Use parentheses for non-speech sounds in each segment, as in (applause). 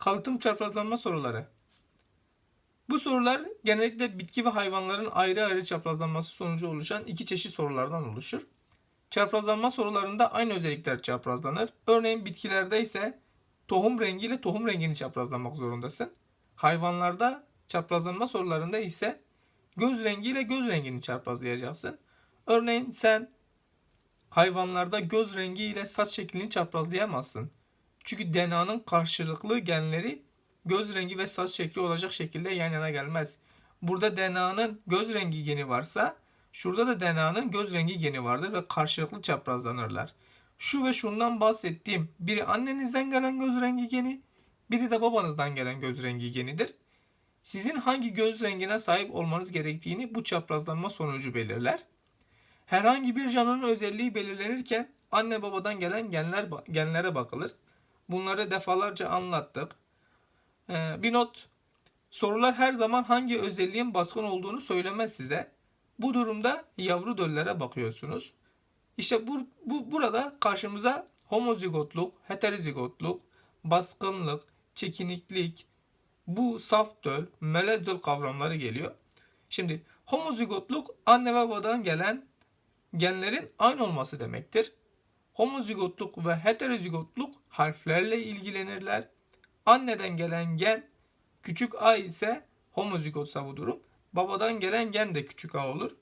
Kalıtım çaprazlanma soruları. Bu sorular genellikle bitki ve hayvanların ayrı ayrı çaprazlanması sonucu oluşan iki çeşit sorulardan oluşur. Çaprazlanma sorularında aynı özellikler çaprazlanır. Örneğin bitkilerde ise tohum rengiyle tohum rengini çaprazlamak zorundasın. Hayvanlarda çaprazlanma sorularında ise göz rengiyle göz rengini çaprazlayacaksın. Örneğin sen hayvanlarda göz rengi ile saç şeklini çaprazlayamazsın. Çünkü DNA'nın karşılıklı genleri göz rengi ve saç şekli olacak şekilde yan yana gelmez. Burada DNA'nın göz rengi geni varsa şurada da DNA'nın göz rengi geni vardır ve karşılıklı çaprazlanırlar. Şu ve şundan bahsettiğim biri annenizden gelen göz rengi geni, biri de babanızdan gelen göz rengi genidir. Sizin hangi göz rengine sahip olmanız gerektiğini bu çaprazlanma sonucu belirler. Herhangi bir canlının özelliği belirlenirken anne babadan gelen genler genlere bakılır. Bunları defalarca anlattık. Ee, bir not. Sorular her zaman hangi özelliğin baskın olduğunu söylemez size. Bu durumda yavru döllere bakıyorsunuz. İşte bu, bu burada karşımıza homozigotluk, heterozigotluk, baskınlık, çekiniklik, bu saf döl, melez döl kavramları geliyor. Şimdi homozigotluk anne ve babadan gelen genlerin aynı olması demektir. Homozigotluk ve heterozigotluk harflerle ilgilenirler. Anneden gelen gen küçük a ise homozigotsa bu durum. Babadan gelen gen de küçük a olur.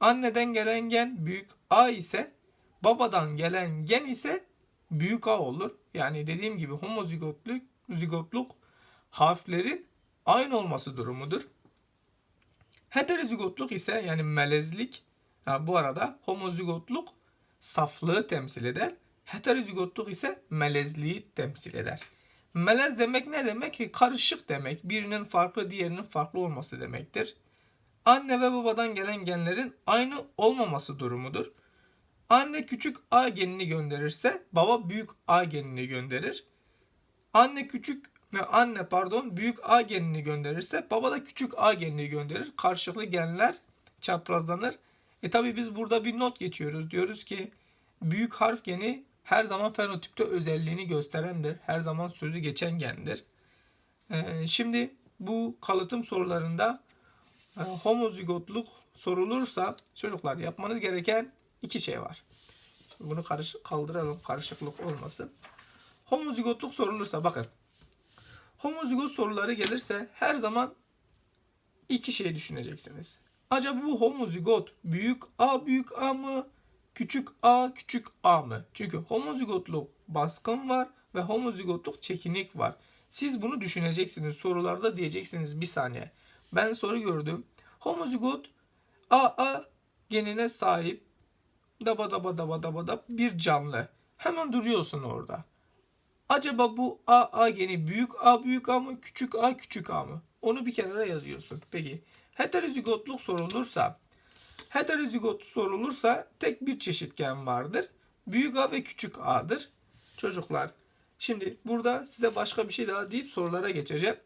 Anneden gelen gen büyük a ise babadan gelen gen ise büyük a olur. Yani dediğim gibi homozigotluk zigotluk harflerin aynı olması durumudur. Heterozigotluk ise yani melezlik ha, bu arada homozigotluk saflığı temsil eder. Heterozigotluk ise melezliği temsil eder. Melez demek ne demek ki? Karışık demek. Birinin farklı diğerinin farklı olması demektir. Anne ve babadan gelen genlerin aynı olmaması durumudur. Anne küçük A genini gönderirse baba büyük A genini gönderir. Anne küçük ve anne pardon büyük A genini gönderirse baba da küçük A genini gönderir. Karşılıklı genler çaprazlanır. E tabi biz burada bir not geçiyoruz. Diyoruz ki büyük harf geni her zaman fenotipte özelliğini gösterendir. Her zaman sözü geçen gendir. Ee, şimdi bu kalıtım sorularında e, homozigotluk sorulursa çocuklar yapmanız gereken iki şey var. Bunu karış kaldıralım karışıklık olmasın. Homozigotluk sorulursa bakın. Homozigot soruları gelirse her zaman iki şey düşüneceksiniz. Acaba bu homozigot büyük A büyük A mı? Küçük a küçük a mı? Çünkü homozigotluk baskın var ve homozigotluk çekinik var. Siz bunu düşüneceksiniz. Sorularda diyeceksiniz bir saniye. Ben soru gördüm. Homozigot AA genine sahip daba daba daba daba da bir canlı. Hemen duruyorsun orada. Acaba bu AA geni büyük A büyük A mı küçük A küçük A mı? Onu bir kenara yazıyorsun. Peki heterozigotluk sorulursa Heterozigot sorulursa tek bir çeşit gen vardır. Büyük A ve küçük A'dır. Çocuklar şimdi burada size başka bir şey daha deyip sorulara geçeceğim.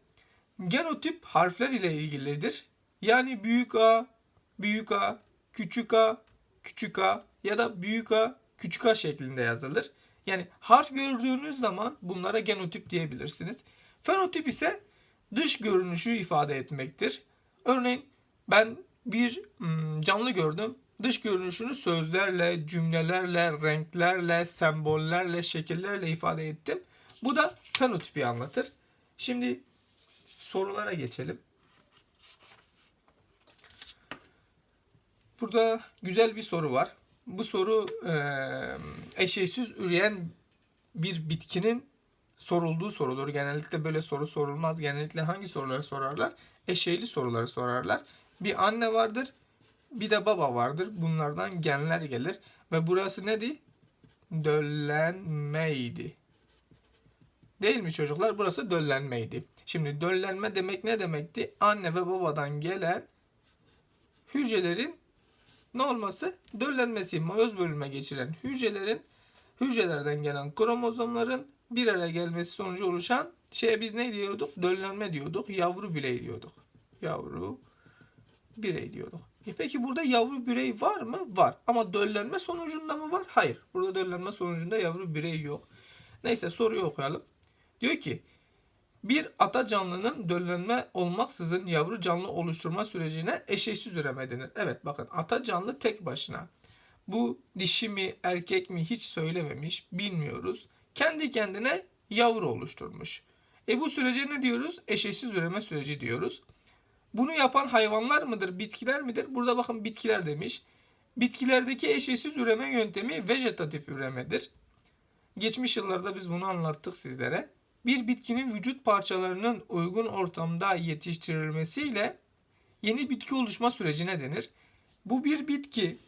Genotip harfler ile ilgilidir. Yani büyük A, büyük A, küçük A, küçük A ya da büyük A, küçük A şeklinde yazılır. Yani harf gördüğünüz zaman bunlara genotip diyebilirsiniz. Fenotip ise dış görünüşü ifade etmektir. Örneğin ben bir canlı gördüm. Dış görünüşünü sözlerle, cümlelerle, renklerle, sembollerle, şekillerle ifade ettim. Bu da fenotipi anlatır. Şimdi sorulara geçelim. Burada güzel bir soru var. Bu soru eşeğsiz üreyen bir bitkinin sorulduğu sorudur. Genellikle böyle soru sorulmaz. Genellikle hangi soruları sorarlar? Eşeğli soruları sorarlar. Bir anne vardır, bir de baba vardır. Bunlardan genler gelir. Ve burası neydi? Döllenmeydi. Değil mi çocuklar? Burası döllenmeydi. Şimdi döllenme demek ne demekti? Anne ve babadan gelen hücrelerin ne olması? Döllenmesi, mayoz bölünme geçiren hücrelerin hücrelerden gelen kromozomların bir araya gelmesi sonucu oluşan şeye biz ne diyorduk? Döllenme diyorduk. Yavru birey diyorduk. Yavru birey diyorduk. E peki burada yavru birey var mı? Var. Ama döllenme sonucunda mı var? Hayır. Burada döllenme sonucunda yavru birey yok. Neyse soruyu okuyalım. Diyor ki Bir ata canlının döllenme olmaksızın yavru canlı oluşturma sürecine eşeğsiz üreme denir. Evet bakın ata canlı tek başına. Bu dişi mi erkek mi hiç söylememiş bilmiyoruz. Kendi kendine yavru oluşturmuş. E bu sürece ne diyoruz? Eşeğsiz üreme süreci diyoruz. Bunu yapan hayvanlar mıdır, bitkiler midir? Burada bakın bitkiler demiş. Bitkilerdeki eşeğsiz üreme yöntemi vejetatif üremedir. Geçmiş yıllarda biz bunu anlattık sizlere. Bir bitkinin vücut parçalarının uygun ortamda yetiştirilmesiyle yeni bitki oluşma sürecine denir. Bu bir bitki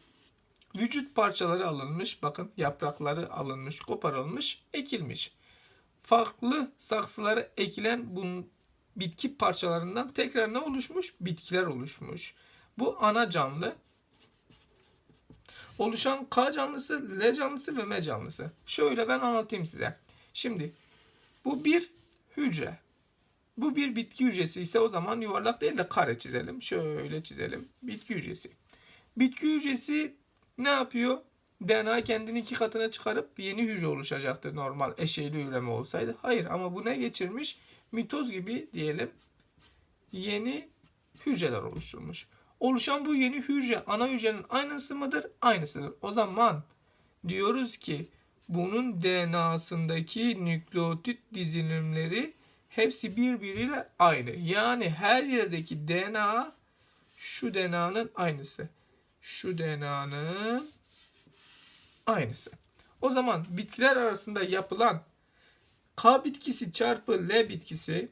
vücut parçaları alınmış, bakın yaprakları alınmış, koparılmış, ekilmiş. Farklı saksılara ekilen bu bitki parçalarından tekrar ne oluşmuş? Bitkiler oluşmuş. Bu ana canlı. Oluşan K canlısı, L canlısı ve M canlısı. Şöyle ben anlatayım size. Şimdi bu bir hücre. Bu bir bitki hücresi ise o zaman yuvarlak değil de kare çizelim. Şöyle çizelim. Bitki hücresi. Bitki hücresi ne yapıyor? DNA kendini iki katına çıkarıp yeni hücre oluşacaktır normal eşeyli üreme olsaydı. Hayır ama bu ne geçirmiş? Mitoz gibi diyelim yeni hücreler oluşturmuş. Oluşan bu yeni hücre ana hücrenin aynısı mıdır? Aynısıdır. O zaman diyoruz ki bunun DNA'sındaki nükleotit dizilimleri hepsi birbiriyle aynı. Yani her yerdeki DNA şu DNA'nın aynısı. Şu DNA'nın aynısı. O zaman bitkiler arasında yapılan K bitkisi çarpı L bitkisi,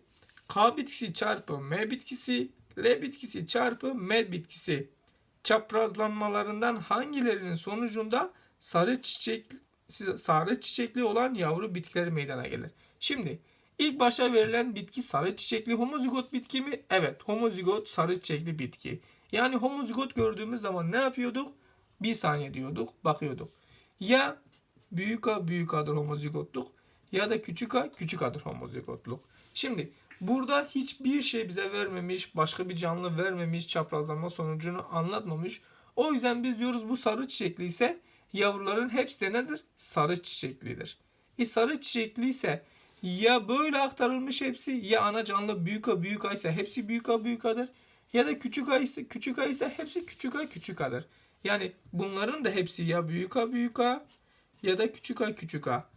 K bitkisi çarpı M bitkisi, L bitkisi çarpı M bitkisi çaprazlanmalarından hangilerinin sonucunda sarı çiçek sarı çiçekli olan yavru bitkileri meydana gelir. Şimdi ilk başa verilen bitki sarı çiçekli homozigot bitki mi? Evet, homozigot sarı çiçekli bitki. Yani homozigot gördüğümüz zaman ne yapıyorduk? Bir saniye diyorduk, bakıyorduk. Ya büyük A büyük A'dır homozigotluk ya da küçük A küçük A'dır homozigotluk. Şimdi burada hiçbir şey bize vermemiş, başka bir canlı vermemiş, çaprazlama sonucunu anlatmamış. O yüzden biz diyoruz bu sarı çiçekli ise yavruların hepsi de nedir? Sarı çiçeklidir. E sarı çiçekli ise ya böyle aktarılmış hepsi ya ana canlı büyük A büyük A ise hepsi büyük A büyük A'dır. Ya da küçük A ise küçük A ise hepsi küçük A küçük A'dır. Yani bunların da hepsi ya büyük A büyük A ya da küçük A küçük A.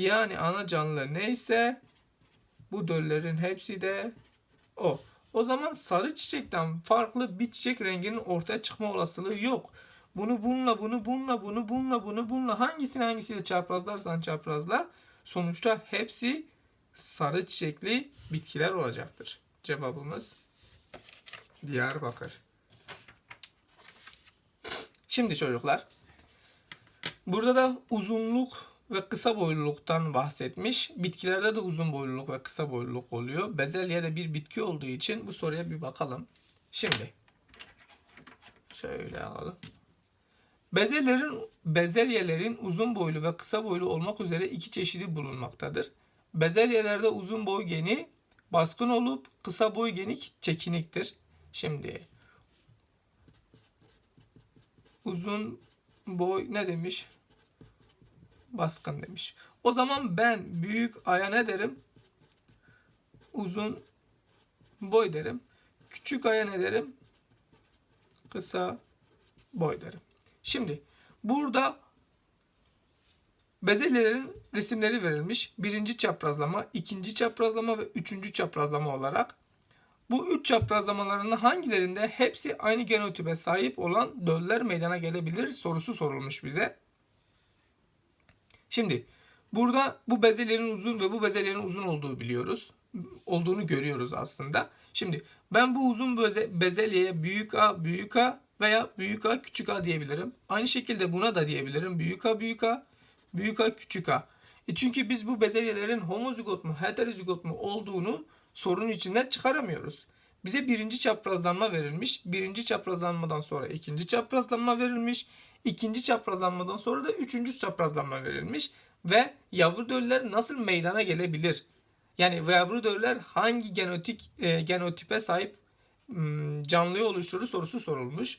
Yani ana canlı neyse bu döllerin hepsi de o. O zaman sarı çiçekten farklı bir çiçek renginin ortaya çıkma olasılığı yok. Bunu bununla, bunu bununla, bunu bununla, bunu bununla hangisini hangisiyle çaprazlarsan çaprazla sonuçta hepsi sarı çiçekli bitkiler olacaktır. Cevabımız Diyarbakır. Şimdi çocuklar burada da uzunluk ve kısa boyluluktan bahsetmiş. Bitkilerde de uzun boyluluk ve kısa boyluluk oluyor. Bezelye de bir bitki olduğu için bu soruya bir bakalım. Şimdi şöyle alalım. Bezelyelerin, bezelyelerin uzun boylu ve kısa boylu olmak üzere iki çeşidi bulunmaktadır. Bezelyelerde uzun boy geni baskın olup kısa boy geni çekiniktir. Şimdi uzun boy ne demiş? Baskın demiş. O zaman ben büyük aya ne derim? Uzun boy derim. Küçük aya ne derim? Kısa boy derim. Şimdi burada bezelyelerin resimleri verilmiş. Birinci çaprazlama, ikinci çaprazlama ve üçüncü çaprazlama olarak. Bu üç çaprazlamalarının hangilerinde hepsi aynı genotipe sahip olan döller meydana gelebilir sorusu sorulmuş bize. Şimdi burada bu bezelyelerin uzun ve bu bezelyelerin uzun olduğu biliyoruz. Olduğunu görüyoruz aslında. Şimdi ben bu uzun beze, bezelyeye büyük A, büyük A veya büyük A, küçük A diyebilirim. Aynı şekilde buna da diyebilirim. Büyük A, büyük A, büyük A, küçük A. E çünkü biz bu bezelyelerin homozigot mu, heterozigot mu olduğunu sorunun içinden çıkaramıyoruz. Bize birinci çaprazlanma verilmiş. Birinci çaprazlanmadan sonra ikinci çaprazlanma verilmiş. İkinci çaprazlanmadan sonra da üçüncü çaprazlanma verilmiş. Ve yavru döller nasıl meydana gelebilir? Yani yavru döller hangi genotik e, genotipe sahip m, canlıyı oluşturur sorusu sorulmuş.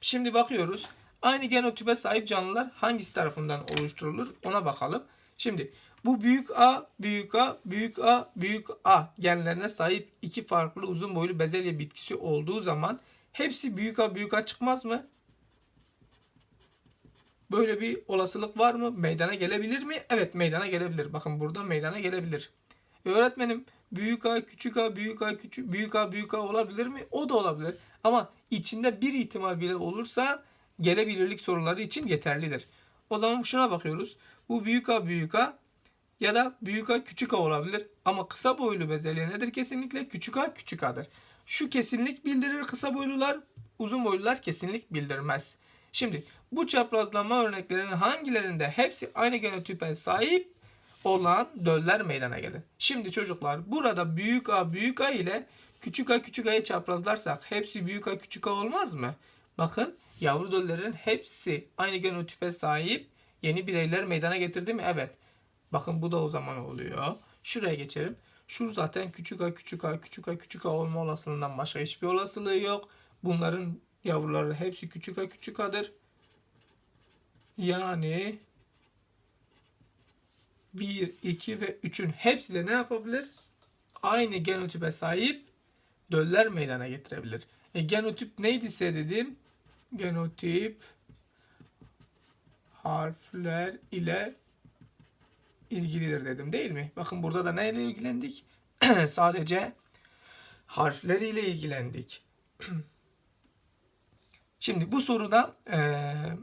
Şimdi bakıyoruz. Aynı genotipe sahip canlılar hangisi tarafından oluşturulur ona bakalım. Şimdi Bu büyük A, büyük A, büyük A, büyük A genlerine sahip iki farklı uzun boylu bezelye bitkisi olduğu zaman hepsi büyük A, büyük A çıkmaz mı? Böyle bir olasılık var mı? Meydana gelebilir mi? Evet meydana gelebilir. Bakın burada meydana gelebilir. E, öğretmenim büyük A, küçük A, büyük A, küçük büyük A, büyük A olabilir mi? O da olabilir. Ama içinde bir ihtimal bile olursa gelebilirlik soruları için yeterlidir. O zaman şuna bakıyoruz. Bu büyük A, büyük A ya da büyük A, küçük A olabilir. Ama kısa boylu bezelye nedir kesinlikle? Küçük A, küçük A'dır. Şu kesinlik bildirir kısa boylular, uzun boylular kesinlik bildirmez. Şimdi bu çaprazlama örneklerinin hangilerinde hepsi aynı genotipe sahip olan döller meydana gelir. Şimdi çocuklar burada büyük A büyük A ile küçük A küçük A'yı çaprazlarsak hepsi büyük A küçük A olmaz mı? Bakın yavru döllerin hepsi aynı genotipe sahip yeni bireyler meydana getirdi mi? Evet. Bakın bu da o zaman oluyor. Şuraya geçelim. Şu zaten küçük A küçük A küçük A küçük A olma olasılığından başka hiçbir olasılığı yok. Bunların yavruları hepsi küçük A küçük A'dır. Yani 1, 2 ve 3'ün hepsi de ne yapabilir? Aynı genotipe sahip döller meydana getirebilir. E, genotip neydi ise dedim? Genotip harfler ile ilgilidir dedim değil mi? Bakın burada da neyle ilgilendik? (clears throat) Sadece harfler ile ilgilendik. (clears throat) Şimdi bu soruda eee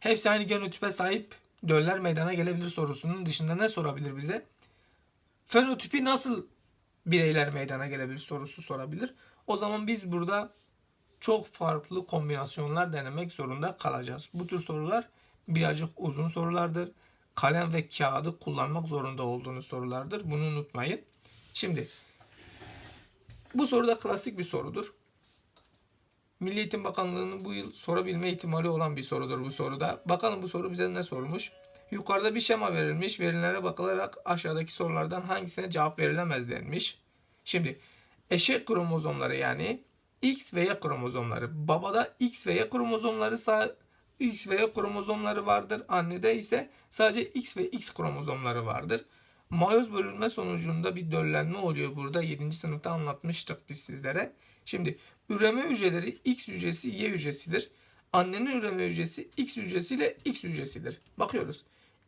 hepsi aynı genotipe sahip döller meydana gelebilir sorusunun dışında ne sorabilir bize? Fenotipi nasıl bireyler meydana gelebilir sorusu sorabilir. O zaman biz burada çok farklı kombinasyonlar denemek zorunda kalacağız. Bu tür sorular birazcık uzun sorulardır. Kalem ve kağıdı kullanmak zorunda olduğunuz sorulardır. Bunu unutmayın. Şimdi bu soru da klasik bir sorudur. Milli Eğitim Bakanlığı'nın bu yıl sorabilme ihtimali olan bir sorudur bu soruda. Bakalım bu soru bize ne sormuş? Yukarıda bir şema verilmiş. Verilere bakılarak aşağıdaki sorulardan hangisine cevap verilemez denmiş. Şimdi eşek kromozomları yani X ve Y kromozomları. Babada X ve Y kromozomları sağ X ve Y kromozomları vardır. Annede ise sadece X ve X kromozomları vardır. Mayoz bölünme sonucunda bir döllenme oluyor burada. 7. sınıfta anlatmıştık biz sizlere. Şimdi üreme hücreleri X hücresi Y hücresidir. Annenin üreme hücresi X hücresi ile X hücresidir. Bakıyoruz.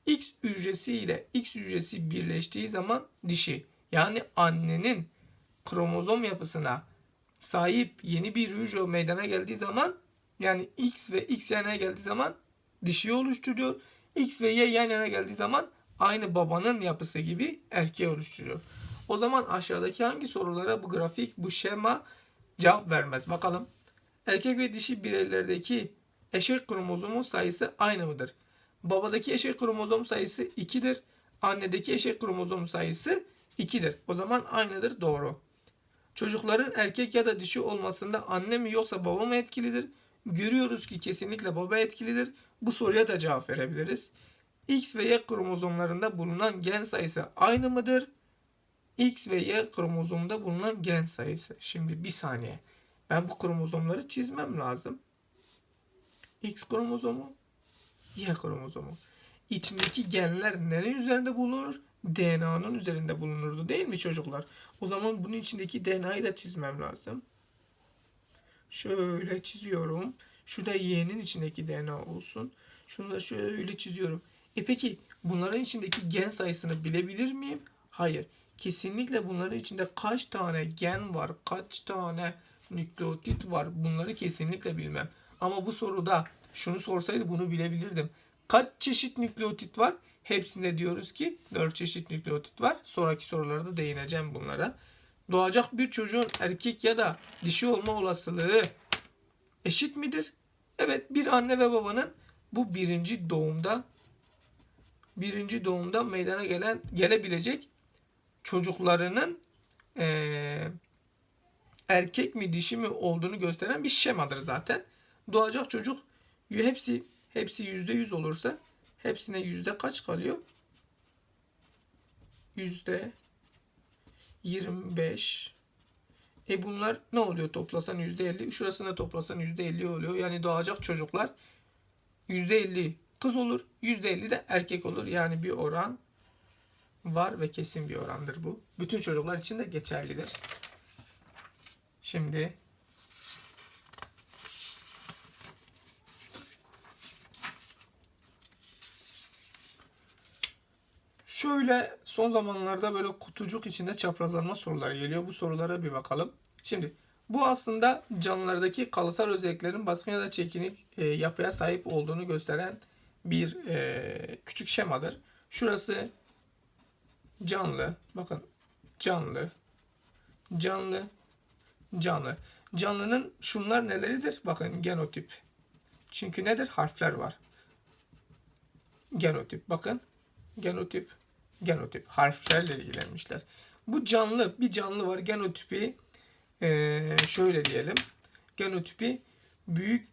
X hücresi ile X hücresi birleştiği zaman dişi yani annenin kromozom yapısına sahip yeni bir hücre meydana geldiği zaman yani X ve X yan yana geldiği zaman dişiyi oluşturuyor. X ve Y yan yana geldiği zaman aynı babanın yapısı gibi erkeği oluşturuyor. O zaman aşağıdaki hangi sorulara bu grafik, bu şema cevap vermez? Bakalım. Erkek ve dişi bireylerdeki eşek kromozomun sayısı aynı mıdır? Babadaki eşek kromozom sayısı 2'dir. Annedeki eşek kromozom sayısı 2'dir. O zaman aynıdır. Doğru. Çocukların erkek ya da dişi olmasında anne mi yoksa baba mı etkilidir? Görüyoruz ki kesinlikle baba etkilidir. Bu soruya da cevap verebiliriz. X ve Y kromozomlarında bulunan gen sayısı aynı mıdır? X ve Y kromozomda bulunan gen sayısı. Şimdi bir saniye. Ben bu kromozomları çizmem lazım. X kromozomu, Y kromozomu. İçindeki genler nerenin üzerinde bulunur? DNA'nın üzerinde bulunurdu değil mi çocuklar? O zaman bunun içindeki DNA'yı da çizmem lazım. Şöyle çiziyorum. Şurada Y'nin içindeki DNA olsun. Şunu da şöyle çiziyorum. E peki bunların içindeki gen sayısını bilebilir miyim? Hayır. Kesinlikle bunların içinde kaç tane gen var, kaç tane nükleotit var bunları kesinlikle bilmem. Ama bu soruda şunu sorsaydı bunu bilebilirdim. Kaç çeşit nükleotit var? Hepsinde diyoruz ki 4 çeşit nükleotit var. Sonraki sorularda değineceğim bunlara. Doğacak bir çocuğun erkek ya da dişi olma olasılığı eşit midir? Evet bir anne ve babanın bu birinci doğumda birinci doğumda meydana gelen gelebilecek çocuklarının eee, erkek mi dişi mi olduğunu gösteren bir şemadır zaten. Doğacak çocuk hepsi hepsi yüzde yüz olursa hepsine yüzde kaç kalıyor? Yüzde 25. E bunlar ne oluyor toplasan yüzde 50. Şurasında toplasan yüzde 50 oluyor. Yani doğacak çocuklar yüzde 50 kız olur. Yüzde 50 de erkek olur. Yani bir oran var ve kesin bir orandır bu. Bütün çocuklar için de geçerlidir. Şimdi Şöyle son zamanlarda böyle kutucuk içinde çaprazlanma soruları geliyor. Bu sorulara bir bakalım. Şimdi bu aslında canlılardaki kalıtsal özelliklerin baskın ya da çekinik e, yapıya sahip olduğunu gösteren bir e, küçük şemadır. Şurası canlı. Bakın canlı. Canlı. Canlı. Canlının şunlar neleridir? Bakın genotip. Çünkü nedir? Harfler var. Genotip. Bakın genotip, genotip harflerle ilgilenmişler. Bu canlı, bir canlı var. Genotipi eee, şöyle diyelim. Genotipi büyük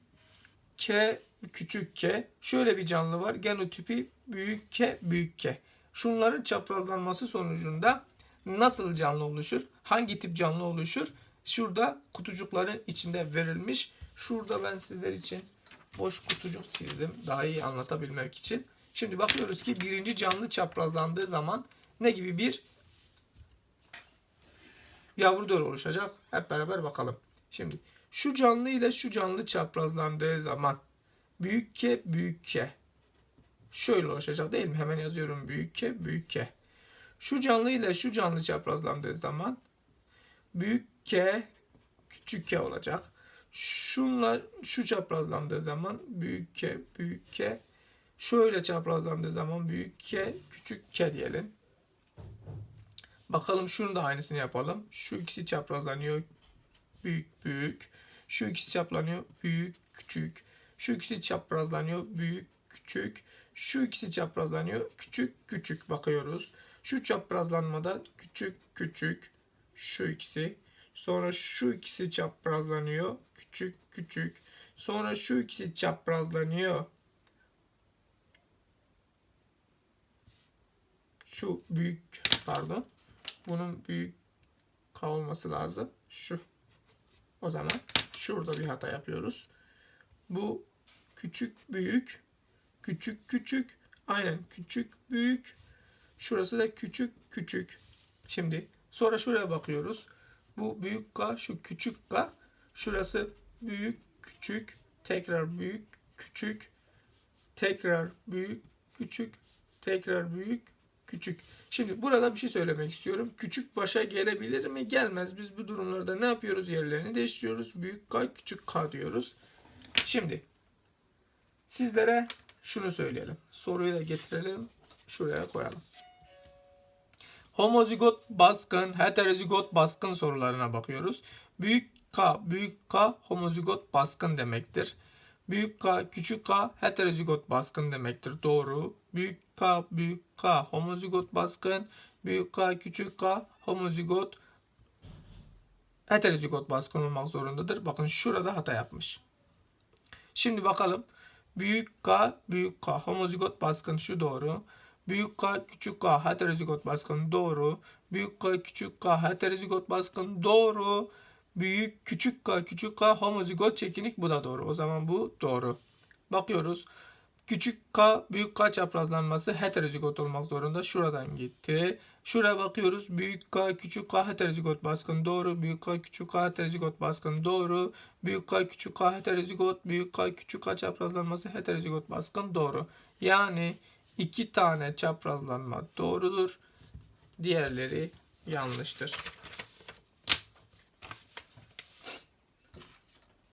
K, küçük K. Şöyle bir canlı var. Genotipi büyük K, büyük K. Şunların çaprazlanması sonucunda nasıl canlı oluşur? Hangi tip canlı oluşur? Şurada kutucukların içinde verilmiş. Şurada ben sizler için boş kutucuk çizdim. Daha iyi anlatabilmek için. Şimdi bakıyoruz ki birinci canlı çaprazlandığı zaman ne gibi bir yavru döl oluşacak. Hep beraber bakalım. Şimdi şu canlı ile şu canlı çaprazlandığı zaman büyük K büyük K şöyle oluşacak değil mi? Hemen yazıyorum büyük K büyük K. Şu canlı ile şu canlı çaprazlandığı zaman büyük K küçük K olacak. Şunla şu çaprazlandığı zaman büyük K büyük K Şöyle çaprazlandığı zaman büyük K, küçük K diyelim. Bakalım şunun da aynısını yapalım. Şu ikisi çaprazlanıyor. Büyük büyük. Şu ikisi çaprazlanıyor. Büyük küçük. Şu ikisi çaprazlanıyor. Büyük küçük. Şu ikisi çaprazlanıyor. Küçük küçük bakıyoruz. Şu çaprazlanmada küçük küçük. Şu ikisi. Sonra şu ikisi çaprazlanıyor. Küçük küçük. Sonra şu ikisi çaprazlanıyor. Şu büyük pardon. Bunun büyük K olması lazım. Şu. O zaman şurada bir hata yapıyoruz. Bu küçük büyük küçük küçük aynen küçük büyük şurası da küçük küçük. Şimdi sonra şuraya bakıyoruz. Bu büyük K şu küçük K şurası büyük küçük tekrar büyük küçük tekrar büyük küçük tekrar büyük küçük. Şimdi burada bir şey söylemek istiyorum. Küçük başa gelebilir mi? Gelmez. Biz bu durumlarda ne yapıyoruz? Yerlerini değiştiriyoruz. Büyük K, küçük K diyoruz. Şimdi sizlere şunu söyleyelim. Soruyu da getirelim. Şuraya koyalım. Homozigot baskın, heterozigot baskın sorularına bakıyoruz. Büyük K, büyük K homozigot baskın demektir. Büyük K, küçük K heterozigot baskın demektir. Doğru. Büyük K, büyük K homozigot baskın. Büyük K, küçük K homozigot heterozigot baskın olmak zorundadır. Bakın şurada hata yapmış. Şimdi bakalım. Büyük K, büyük K homozigot baskın şu doğru. Büyük K, küçük K heterozigot baskın doğru. Büyük K, küçük K heterozigot baskın doğru. Büyük küçük K, küçük K homozigot çekinik bu da doğru. O zaman bu doğru. Bakıyoruz. Küçük K, büyük K çaprazlanması heterozigot olmak zorunda. Şuradan gitti. Şuraya bakıyoruz. Büyük K, küçük K heterozigot baskın doğru. Büyük K, küçük K heterozigot baskın doğru. Büyük K, küçük K heterozigot. Büyük K, küçük K çaprazlanması heterozigot baskın doğru. Yani iki tane çaprazlanma doğrudur. Diğerleri yanlıştır.